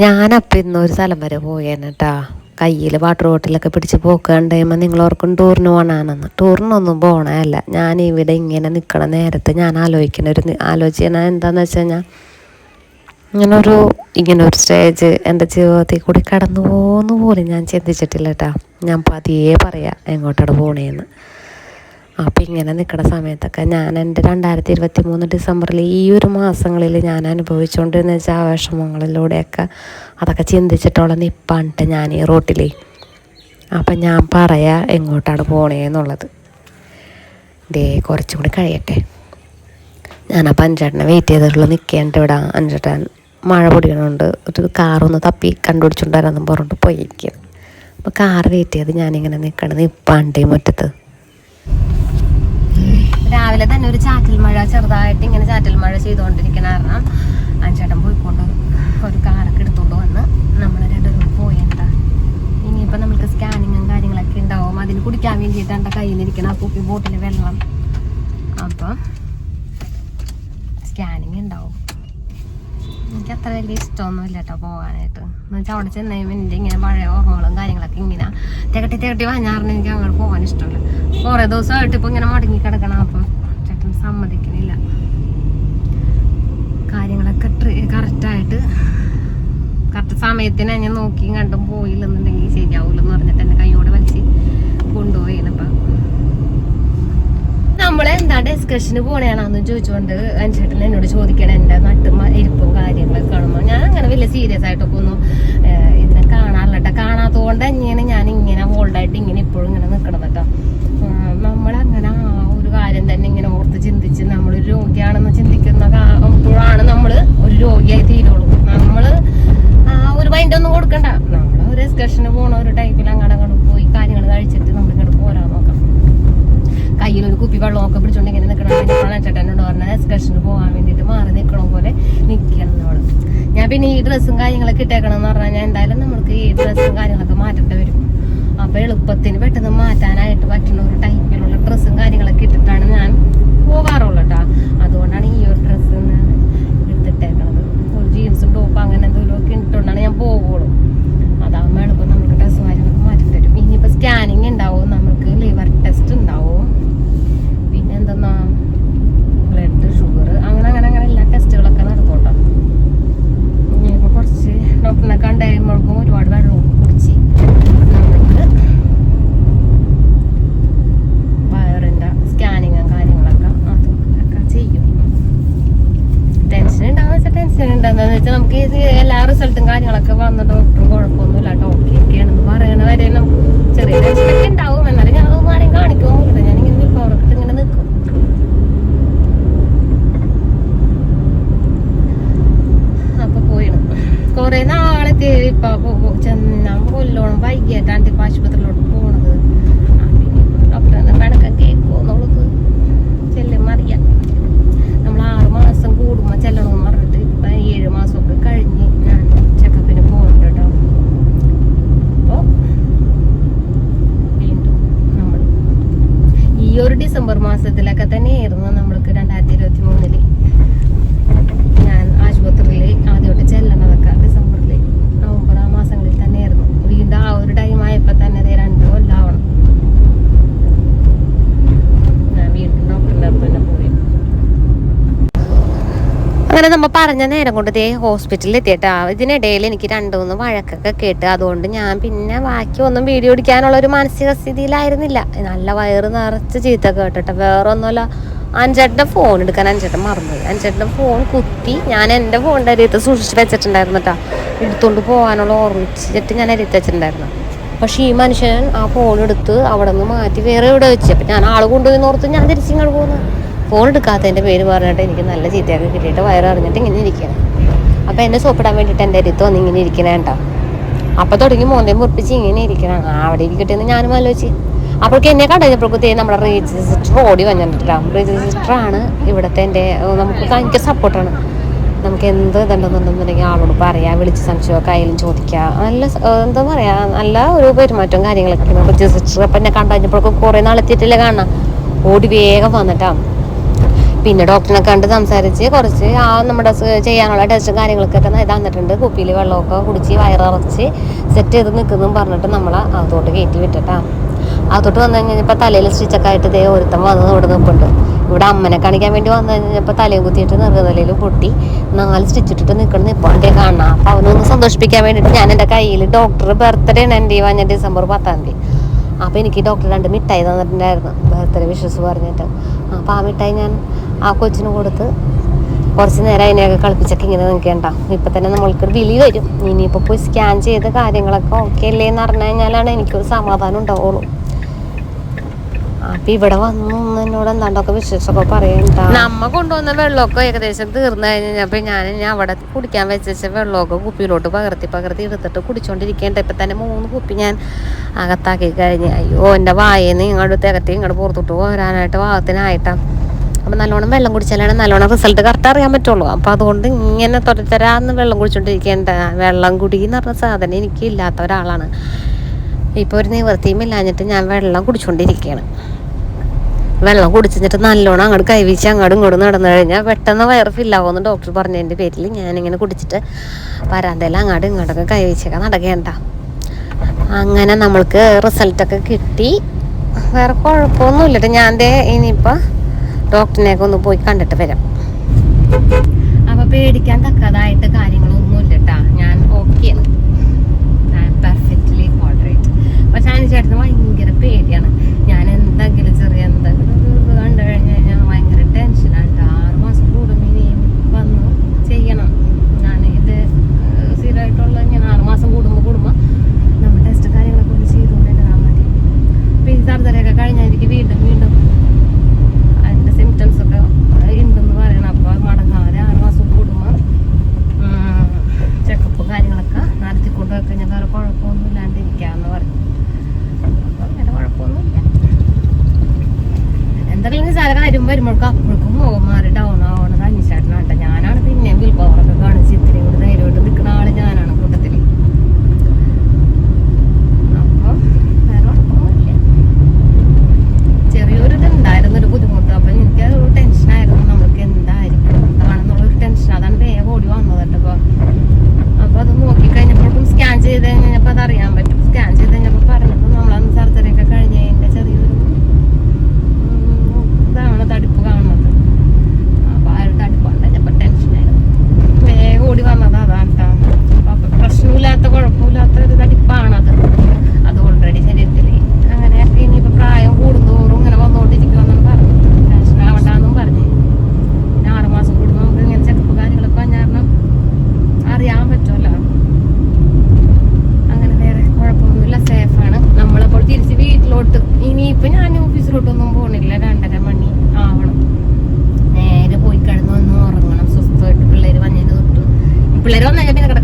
ഞാനപ്പം ഇന്നൊരു സ്ഥലം വരെ പോയേനെ കേട്ടാ കയ്യിൽ വാട്ടർ ബോട്ടിലൊക്കെ പിടിച്ച് പോക്കണ്ടുമ്പോൾ നിങ്ങൾ ഓർക്കും ടൂറിന് പോകണമെന്ന് ടൂറിനൊന്നും പോകണമല്ല ഞാൻ ഇവിടെ ഇങ്ങനെ നിൽക്കണ നേരത്തെ ഞാൻ ആലോചിക്കണ ഒരു ആലോചന എന്താണെന്ന് വെച്ച് കഴിഞ്ഞാൽ ഇങ്ങനൊരു ഇങ്ങനൊരു സ്റ്റേജ് എന്റെ ജീവിതത്തിൽ കൂടി കടന്നു പോകുന്നു പോലും ഞാൻ ചിന്തിച്ചിട്ടില്ല കേട്ടാ ഞാൻ പതിയെ പറയാം എങ്ങോട്ടാണ് പോണേന്ന്. അപ്പം ഇങ്ങനെ നിൽക്കുന്ന സമയത്തൊക്കെ ഞാൻ എന്റെ രണ്ടായിരത്തി ഇരുപത്തി മൂന്ന് ഡിസംബറിൽ ഈ ഒരു മാസങ്ങളിൽ ഞാൻ അനുഭവിച്ചുകൊണ്ടിരുന്ന വെച്ചാൽ വിഷമങ്ങളിലൂടെയൊക്കെ അതൊക്കെ ചിന്തിച്ചിട്ടുള്ള നിപ്പാണ്ട് ഞാൻ ഈ റോട്ടിലേ. അപ്പം ഞാൻ പറയാ എങ്ങോട്ടാണ് പോണേന്നുള്ളത് ദേ കുറച്ചും കൂടി കഴിയട്ടെ. ഞാനപ്പോൾ അഞ്ചേട്ടനെ വെയിറ്റ് ചെയ്തിട്ടുള്ള നിൽക്കേണ്ട ഇവിടെ. അഞ്ചേട്ടൻ മഴ പൊടിയണുണ്ട്. ഒരു കാറൊന്ന് തപ്പി കണ്ടുപിടിച്ചുണ്ടായിരുന്നു പറഞ്ഞിട്ട് പോയിരിക്കുക അപ്പോൾ കാർ വെയിറ്റ് ചെയ്ത് ഞാനിങ്ങനെ നിൽക്കണത് ഇപ്പാണ്ടേ മുറ്റത്ത്. രാവിലെ തന്നെ ഒരു ചാറ്റൽ മഴ ചെറുതായിട്ട് ഇങ്ങനെ ചാറ്റൽ മഴ ചെയ്തുകൊണ്ടിരിക്കണ കാരണം അഞ്ചേട്ടൻ പോയിക്കൊണ്ട് ഒരു കാറൊക്കെ എടുത്തുകൊണ്ട് വന്ന് നമ്മൾ രണ്ടുപേരും പോയണ്ട ഇനിയിപ്പോൾ നമുക്ക് സ്കാനിങ്ങും കാര്യങ്ങളൊക്കെ ഉണ്ടാവും. അതിന് കുടിക്കാൻ വേണ്ടിയിട്ട് എന്റെ കയ്യിലിരിക്കണം ആ കുപ്പി ബോട്ടിൽ വെള്ളം. അപ്പം സ്കാനിങ് ഉണ്ടാവും. എനിക്ക് അത്ര വലിയ ഇഷ്ടമൊന്നുമില്ല കേട്ടോ പോകാനായിട്ട്. എന്നുവെച്ചാൽ അവിടെ ചെന്ന് എന്റെ ഇങ്ങനെ പഴയ ഓർമ്മകളും കാര്യങ്ങളൊക്കെ ഇങ്ങനെ തികട്ടി തികട്ടി വഞ്ഞാറിന് എനിക്ക് അങ്ങോട്ട് പോകാൻ ഇഷ്ടമില്ല. കുറേ ദിവസമായിട്ട് ഇപ്പോൾ ഇങ്ങനെ മടങ്ങി കിടക്കണം അപ്പം ചേട്ടൻ സമ്മതിക്കുന്നില്ല കാര്യങ്ങളൊക്കെ കറക്റ്റായിട്ട് കറക്റ്റ് സമയത്തിന് ഞാൻ നോക്കിയും കണ്ടും പോയില്ലെന്നുണ്ടെങ്കിൽ ശരിയാവില്ലെന്ന് പറഞ്ഞിട്ട് എന്റെ കൈയോടെ വലിച്ച് കൊണ്ടുപോയി അപ്പം നമ്മളെന്താ ഡിസ്കഷന് പോണേണെന്ന് ചോദിച്ചുകൊണ്ട് അനുചേട്ടൻ എന്നോട് ചോദിക്കണം എന്റെ നട്ടും ഇരിപ്പും കാര്യങ്ങളൊക്കെ കാണുമ്പോൾ ഞാൻ അങ്ങനെ വലിയ സീരിയസ് ആയിട്ടൊക്കെ ഒന്നും ഇതിനെ കാണാറില്ല കേട്ടോ കാണാത്തതുകൊണ്ട് ഞാൻ ഇങ്ങനെ ബോൾഡായിട്ട് ഇങ്ങനെ ഇപ്പോഴും ഇങ്ങനെ നിൽക്കണം കേട്ടോ ഉം, നമ്മളങ്ങനെ ആ ഒരു കാര്യം തന്നെ ഇങ്ങനെ ഓർത്ത് ചിന്തിച്ച് നമ്മളൊരു രോഗിയാണെന്ന് ചിന്തിക്കുന്ന കാ- നമ്മൾ ഒരു രോഗിയായി തീരുള്ളൂ നമ്മൾ ആ ഒരു മൈൻഡ് ഒന്നും കൊടുക്കണ്ട നമ്മൾ ഒരു എക്സ്കർഷന് പോണ ഒരു ടൈപ്പിൽ അങ്ങോട്ട് അങ്ങോട്ട് പോയി കാര്യങ്ങൾ കഴിച്ചിട്ട് നമ്മൾ ഇങ്ങോട്ട് പോരാൻ നോക്കാം കയ്യിൽ ഒരു കുപ്പി വെള്ളമൊക്കെ പിടിച്ചോണ്ട് ഇങ്ങനെ നിൽക്കണം ചേട്ടനോട് പറഞ്ഞാൽ എക്സ്കർഷന് പോകാൻ വേണ്ടിയിട്ട് മാറി നിൽക്കണ പോലെ നിൽക്കണം നമ്മൾ ഞാൻ പിന്നെ ഈ ഡ്രസ്സും കാര്യങ്ങളൊക്കെ ഇട്ടേക്കണം എന്ന് പറഞ്ഞാൽ ഞാൻ എന്തായാലും നമ്മൾക്ക് ഈ ഡ്രസ്സും കാര്യങ്ങളൊക്കെ മാറ്റേണ്ടി വരും. അപ്പൊ എളുപ്പത്തിന് പെട്ടെന്ന് മാറ്റാനായിട്ട് പറ്റുന്ന ഒരു ടൈപ്പിലുള്ള ഡ്രസ്സും കാര്യങ്ങളൊക്കെ ഇട്ടിട്ടാണ് ഞാൻ പോകാറുള്ളൂ കേട്ടോ അതുകൊണ്ടാണ് ഈ ഒരു ഡ്രസ്സ് എടുത്തിട്ടേക്കണത് ഒരു ജീൻസും ടോപ്പ് അങ്ങനെ എന്തെങ്കിലും ഒക്കെ ഇട്ടുകൊണ്ടാണ് ഞാൻ പോകുള്ളൂ അതാകുമ്പോൾ എളുപ്പം നമുക്ക് ഡ്രസ്സ് കാര്യങ്ങളൊക്കെ മാറ്റി തരും ഇനിയിപ്പോൾ സ്കാനിങ് ഉണ്ടാവും നമുക്ക് ലിവർ ടെസ്റ്റ് ഉണ്ടാവും പിന്നെ എന്തെന്നാ ബ്ലഡ് ഷുഗർ അങ്ങനെ അങ്ങനെ അങ്ങനെ എല്ലാ ടെസ്റ്റുകളൊക്കെ നടക്കോട്ടോ ഇനിയിപ്പോൾ കുറച്ച് ഡോക്ടറിനെ കണ്ടു കഴിയുമ്പോഴേക്കും ഒരുപാട് വെള്ളം കുടിച്ച് നമുക്ക് വയറിന്റെ സ്കാനിങ്ങും കാര്യങ്ങളൊക്കെ അതൊക്കെ ചെയ്യും ടെൻഷൻ ഉണ്ടാവുന്ന വെച്ചാൽ വെച്ചാൽ നമുക്ക് എല്ലാ റിസൾട്ടും കാര്യങ്ങളൊക്കെ വന്ന ഡോക്ടറും കുഴപ്പമൊന്നുമില്ല. ഡോക്ടർ ഒക്കെയാണെന്ന് പറയുന്ന വരെ നമുക്ക് ചെറിയ ടെൻഷനൊക്കെ ഉണ്ടാവും. എന്നാലും ഞാൻ അതൊന്നും ആരെയും കാണിക്കുമോ ഇങ്ങനെ പുറത്ത് ഇങ്ങനെ നിൽക്കും. അപ്പൊ പോയിണ്. കൊറേ നാളത്തെ ഇപ്പൊ ചെന്നാ കൊല്ലോണം വൈകിട്ടാണ് ഇപ്പൊ ആശുപത്രിയിലോട്ട് కథని അങ്ങനെ നമ്മൾ പറഞ്ഞ നേരം കൊണ്ട് ദേ ഹോസ്പിറ്റലിൽ എത്തിയിട്ടാ ഇതിനിടയിൽ എനിക്ക് രണ്ടു മൂന്ന് വഴക്കൊക്കെ കേട്ട് അതുകൊണ്ട് ഞാൻ പിന്നെ ബാക്കി ഒന്നും വീഡിയോ എടുക്കാനുള്ള ഒരു മാനസിക സ്ഥിതിയിലായിരുന്നില്ല. നല്ല വയറ് നിറച്ച് ചീത്ത കേട്ടിട്ട് വേറെ ഒന്നുമല്ല അഞ്ചേട്ടന്റെ ഫോൺ എടുക്കാൻ അഞ്ചേട്ടൻ മറന്നുപോയി. അഞ്ചേട്ടന്റെ ഫോൺ കുത്തി ഞാൻ എന്റെ ഫോണിന്റെ അരിയത്ത് സൂക്ഷിച്ച് വെച്ചിട്ടുണ്ടായിരുന്നു കേട്ടോ എടുത്തുകൊണ്ട് പോകാനുള്ള ഓർമ്മിച്ചിട്ട് ഞാൻ അരിയത്ത് വെച്ചിട്ടുണ്ടായിരുന്നു. പക്ഷേ ഈ മനുഷ്യൻ ആ ഫോൺ എടുത്ത് അവിടെ നിന്ന് മാറ്റി വേറെ എവിടെ വെച്ച്? അപ്പം ഞാൻ ആൾ കൊണ്ടുപോയി നോർത്ത് ഞാൻ തിരിച്ചിങ്ങോട്ട് പോകുന്നു ഫോൺ എടുക്കാത്തതിന്റെ പേര് പറഞ്ഞിട്ട് എനിക്ക് നല്ല ചീത്തയൊക്കെ കിട്ടിയിട്ട് വയറിറങ്ങിയിട്ട് ഇങ്ങനെ ഇരിക്കണം അപ്പോൾ എന്നെ സോപ്പിടാൻ വേണ്ടിയിട്ട് എന്റെ അരിയത്ത് വന്ന് ഇങ്ങനെ ഇരിക്കണേ കേട്ടോ. അപ്പോൾ തുടങ്ങി മോന്തയും മുറിപ്പിച്ച് ഇങ്ങനെ ഇരിക്കണം. അവിടെ ഇരിക്കട്ടെ ഞാനും ആലോചിച്ച്. അപ്പോഴേക്ക് എന്നെ കണ്ടപ്പോഴത്തേ നമ്മുടെ റീജിസ്റ്റർ ഓടി വന്നിട്ടാണ് രജിസ്റ്റർ ആണ് ഇവിടുത്തെ എന്റെ നമുക്ക് ഭയങ്കര സപ്പോർട്ടാണ് നമുക്ക് എന്ത് ഇതുണ്ടെന്നുണ്ടെന്നുണ്ടെങ്കിൽ ആളോട് പറയാം വിളിച്ച് സംശയമൊക്കെ ആയാലും ചോദിക്കാം. നല്ല എന്താ പറയാ നല്ല ഒരു പെരുമാറ്റവും കാര്യങ്ങളൊക്കെ റീജിസ്റ്റർ അപ്പം എന്നെ കണ്ടു കഴിഞ്ഞപ്പോഴൊക്കെ കുറേ നാളെത്തിയിട്ടില്ല കാണാം ഓടി വേഗം വന്നിട്ടാ. പിന്നെ ഡോക്ടറിനെ കണ്ട് സംസാരിച്ച് കുറച്ച് ആ നമ്മുടെ ചെയ്യാനുള്ള ടെസ്റ്റും കാര്യങ്ങളൊക്കെ തന്നെ തന്നിട്ടുണ്ട്. കുപ്പിയിൽ വെള്ളമൊക്കെ കുടിച്ച് വയറിറച്ച് സെറ്റ് ചെയ്ത് നിൽക്കുന്നു പറഞ്ഞിട്ട് നമ്മൾ അകത്തോട്ട് കയറ്റി വിട്ടിട്ടാ. അകത്തോട്ട് വന്നു കഴിഞ്ഞപ്പോൾ തലയിൽ സ്റ്റിച്ചൊക്കെ ആയിട്ട് ഇതേ ഒരുത്തം വന്ന് ഇവിടെ നിൽപ്പുണ്ട് ഇവിടെ അമ്മനെ കാണിക്കാൻ വേണ്ടി വന്നു കഴിഞ്ഞപ്പോൾ തലയും കുത്തിയിട്ട് നെറുകതലയിൽ പൊട്ടി നാല് സ്റ്റിച്ചിട്ടിട്ട് നിൽക്കണം നിപ്പോണ്ടേ കാണാം. അപ്പോൾ അവനൊന്ന് സന്തോഷിപ്പിക്കാൻ വേണ്ടിയിട്ട് ഞാൻ എന്റെ കയ്യിൽ ഡോക്ടർ ബർത്ത്ഡേ ആണ് എന്റെ ഈ ഡിസംബർ പത്താം തീയതി. അപ്പോൾ എനിക്ക് ഡോക്ടർ രണ്ട് മിഠായി തന്നിട്ടുണ്ടായിരുന്നു. ബർത്ത്ഡേ വിഷസ് പറഞ്ഞിട്ട്. അപ്പോൾ ആ മിഠായി ഞാൻ ആ കൊച്ചിന് കൊടുത്ത് കുറച്ച് നേരം അതിനെയൊക്കെ കളിപ്പിച്ചൊക്കെ ഇങ്ങനെ നിൽക്കേണ്ട. ഇപ്പം തന്നെ നമ്മൾക്ക് വിളി വരും. ഇനിയിപ്പോൾ പോയി സ്കാൻ ചെയ്ത കാര്യങ്ങളൊക്കെ ഓക്കെ അല്ലേ എന്ന് പറഞ്ഞു കഴിഞ്ഞാലാണ് എനിക്കൊരു സമാധാനം ഉണ്ടാവുള്ളൂ. അപ്പൊ ഇവിടെ വന്നു എന്നോട് എന്താണ്ടൊക്കെ വിശേഷമൊക്കെ പറയണ്ട? നമ്മ കൊണ്ടുവന്ന വെള്ളമൊക്കെ ഏകദേശം തീർന്നു കഴിഞ്ഞപ്പോ ഞാൻ ഞാൻ അവിടെ കുടിക്കാൻ വെച്ച വെള്ളമൊക്കെ കുപ്പിയിലോട്ട് പകർത്തി പകർത്തി എടുത്തിട്ട് കുടിച്ചോണ്ടിരിക്കേണ്ട. ഇപ്പൊ തന്നെ മൂന്ന് കുപ്പി ഞാൻ അകത്താക്കി കഴിഞ്ഞ്. അയ്യോ എന്റെ വായേന്ന് ഇങ്ങോട്ട് തികത്തി ഇങ്ങോട്ട് പുറത്തോട്ട് പോരാനായിട്ട് ഭാഗത്തിനായിട്ടാ അപ്പം നല്ലോണം വെള്ളം കുടിച്ചാലാണ് നല്ലോണം റിസൾട്ട് കറക്റ്റ് അറിയാൻ പറ്റുള്ളൂ. അപ്പം അതുകൊണ്ട് ഇങ്ങനെ തൊരത്തരാന്ന് വെള്ളം കുടിച്ചോണ്ടിരിക്കേണ്ട. വെള്ളം കുടി എന്ന് പറഞ്ഞ സാധനം എനിക്ക് ഇല്ലാത്ത ഒരാളാണ്. ഇപ്പോൾ ഒരു നിവൃത്തിയും ഇല്ലാഞ്ഞിട്ട് ഞാൻ വെള്ളം കുടിച്ചുകൊണ്ടിരിക്കുകയാണ് വെള്ളം കുടിച്ചിട്ട് നല്ലോണം അങ്ങോട്ട് കൈവീച്ച് അങ്ങോട്ടും ഇങ്ങോട്ടും നടന്നു കഴിഞ്ഞാൽ പെട്ടെന്ന് വയറ് ഫില്ലാവുമെന്ന് ഡോക്ടർ പറഞ്ഞതിന്റെ പേരിൽ ഞാനിങ്ങനെ കുടിച്ചിട്ട് വരാന്തയിൽ അങ്ങോട്ടും ഇങ്ങോട്ടൊക്കെ കൈവീച്ചൊക്കെ നടക്കേണ്ട. അങ്ങനെ നമ്മൾക്ക് റിസൾട്ടൊക്കെ കിട്ടി. വേറെ കുഴപ്പമൊന്നുമില്ലട്ടെ ഞാൻ ദേ ഇനിയിപ്പോൾ ഡോക്ടറിനെയൊക്കെ ഒന്ന് പോയി കണ്ടിട്ട് വരാം. അപ്പൊ പേടിക്കാൻ തക്കതായിട്ട് കാര്യങ്ങളൊന്നുമില്ല കേട്ടാ ഞാൻ ഓക്കെ പെർഫെക്റ്റ്ലി മോഡറേറ്റ് പക്ഷെ അതിന് ചേട്ടന് ഭയങ്കര പേടിയാണ്. ഞാൻ എന്തെങ്കിലും ചെറിയ എന്തെങ്കിലും ഒരു ഇത് കണ്ടു കഴിഞ്ഞു കഴിഞ്ഞാൽ ഭയങ്കര ടെൻഷനാണ് ആറ് മാസം കൂടുമ്പോൾ ഇനിയും വന്ന് ചെയ്യണം ഞാൻ ഇത് സ്ഥിരമായിട്ടുള്ള ഇങ്ങനെ ആറ് മാസം കൂടുമ്പോൾ കൂടുമ്പോൾ നമ്മൾ ടെസ്റ്റ് കാര്യങ്ങളൊക്കെ ഒന്ന് ചെയ്തുകൊണ്ടിരുന്നാൽ മതി അപ്പോൾ ഈ സർജറിയൊക്കെ കഴിഞ്ഞാൽ എനിക്ക് വീണ്ടും വീണ്ടും അതിന്റെ സിംറ്റംസ് ഒക്കെ ഉണ്ടെന്ന് പറയണം അപ്പോൾ മടങ്ങാതെ ആറ് മാസം കൂടുമ്പോൾ ചെക്കപ്പ് കാര്യങ്ങളൊക്കെ നടത്തിക്കൊണ്ട് ഞാൻ വേറെ കുഴപ്പമൊന്നും ഇല്ലാണ്ടിരിക്കാമെന്ന് പറഞ്ഞു. അപ്പോൾ വേറെ കുഴപ്പമൊന്നുമില്ല. എന്തെങ്കിലും സാധനം കാര്യം വരുമ്പോഴേക്കും അപ്പോഴേക്കും മുഖം ഡൗൺ ആവണത് അന്വേഷാട്ടനാട്ടെ ഞാനാണ് പിന്നെയും വിൽ 好了，那边那个。